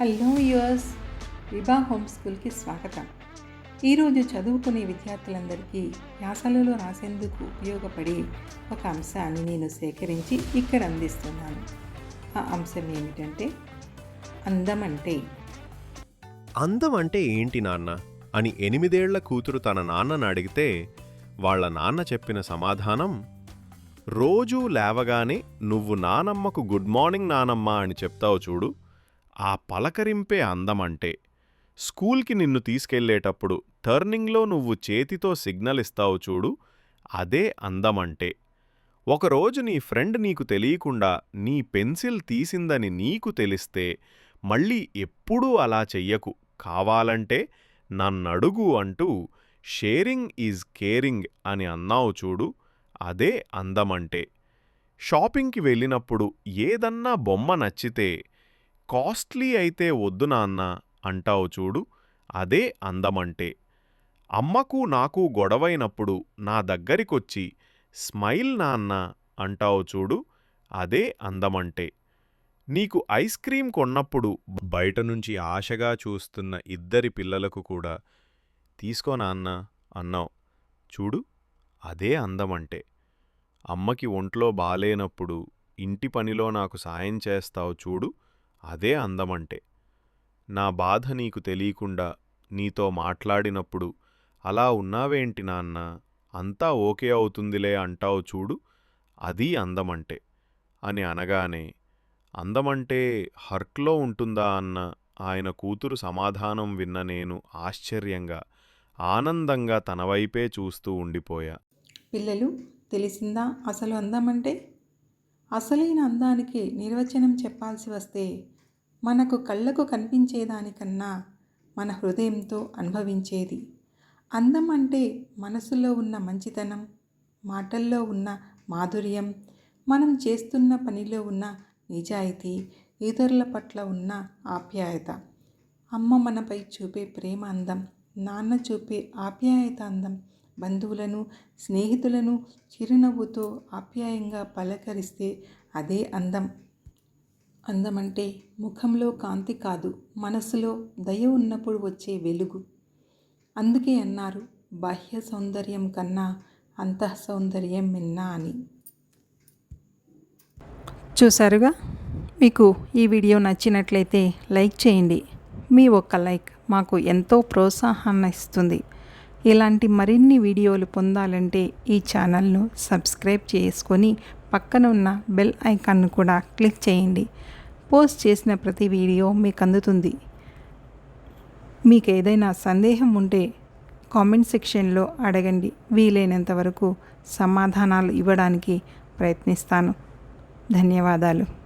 Hello yours విభా home స్కూల్కి స్వాగతం. ఈరోజు చదువుకునే విద్యార్థులందరికీ యాసలలో రాసేందుకు ఉపయోగపడే ఒక అంశాన్ని నేను సేకరించి ఇక్కడ అందిస్తున్నాను. ఆ అంశం ఏమిటంటే అందం అంటే అందం అంటే ఏంటి నాన్న? అని ఎనిమిదేళ్ళ కూతురు తన నాన్నను అడిగితే వాళ్ళ నాన్న చెప్పిన సమాధానం రోజూ లేవగానే నువ్వు నానమ్మకు గుడ్ మార్నింగ్ నానమ్మ అని చెప్తావు చూడు. ఆ పలకరింపే అందమంటే స్కూల్కి నిన్ను తీసుకెళ్ళేటప్పుడు టర్నింగ్లో నువ్వు చేతితో సిగ్నల్ ఇస్తావు చూడు అదే అందమంటే. ఒకరోజు నీ ఫ్రెండ్ నీకు తెలియకుండా నీ పెన్సిల్ తీసిందని నీకు తెలిస్తే మళ్ళీ ఎప్పుడూ అలా చెయ్యకు. కావాలంటే నన్నడుగు అంటూ షేరింగ్ ఈజ్ కేరింగ్ అని అన్నావు చూడు అదే అందమంటే. షాపింగ్కి వెళ్ళినప్పుడు ఏదన్నా బొమ్మ నచ్చితే కాస్ట్లీ అయితే వద్దు నాన్న అంటావు చూడు అదే అందమంటే. అమ్మకు నాకు గొడవైనప్పుడు నా దగ్గరికొచ్చి స్మైల్ నాన్న అంటావు చూడు అదే అందమంటే. నీకు ఐస్ క్రీం కొన్నప్పుడు బయట నుంచి ఆశగా చూస్తున్న ఇద్దరి పిల్లలకు కూడా తీసుకో నాన్న అన్నావు. చూడు అదే అందమంటే. అమ్మకి ఒంట్లో బాలేనప్పుడు ఇంటి పనిలో నాకు సాయం చేస్తావు చూడు అదే అందమంటే. నా బాధ నీకు తెలియకుండా నీతో మాట్లాడినప్పుడు అలా ఉన్నావేంటి నాన్న? అంతా ఓకే అవుతుందిలే అంటావు చూడు అది అందమంటే అని అనగానే అందమంటే హర్ట్లో ఉంటుందా అన్న ఆయన కూతురు సమాధానం విన్న నేను ఆశ్చర్యంగా ఆనందంగా తన వైపే చూస్తూ ఉండిపోయా. పిల్లలు తెలిసిందా అసలు అందం అంటే అసలైన అందానికి నిర్వచనం చెప్పాల్సి వస్తే మనకు కళ్ళకు కనిపించేదానికన్నా మన హృదయంతో అనుభవించేది. అందం అంటే మనసులో ఉన్న మంచితనం మాటల్లో ఉన్న మాధుర్యం మనం చేస్తున్న పనిలో ఉన్న నిజాయితీ ఇతరుల పట్ల ఉన్న ఆప్యాయత. అమ్మ మనపై చూపే ప్రేమ అందం నాన్న చూపే ఆప్యాయత అందం బంధువులను స్నేహితులను చిరునవ్వుతో ఆప్యాయంగా పలకరిస్తే అదే అందం. అందమంటే ముఖంలో కాంతి కాదు మనసులో దయ ఉన్నప్పుడు వచ్చే వెలుగు. అందుకే అన్నారు బాహ్య సౌందర్యం కన్నా అంతః సౌందర్యం మిన్నా అని. చూసారుగా మీకు ఈ వీడియో నచ్చినట్లయితే లైక్ చేయండి. మీ ఒక్క లైక్ మాకు ఎంతో ప్రోత్సాహాన్ని ఇస్తుంది. ఇలాంటి మరిన్ని వీడియోలు పొందాలంటే ఈ ఛానల్ను సబ్స్క్రైబ్ చేసుకొని పక్కన ఉన్న బెల్ ఐకాన్ను కూడా క్లిక్ చేయండి. పోస్ట్ చేసిన ప్రతి వీడియో మీకు అందుతుంది. మీకు ఏదైనా సందేహం ఉంటే కామెంట్ సెక్షన్లో అడగండి. వీలైనంత వరకు సమాధానాలు ఇవ్వడానికి ప్రయత్నిస్తాను. ధన్యవాదాలు.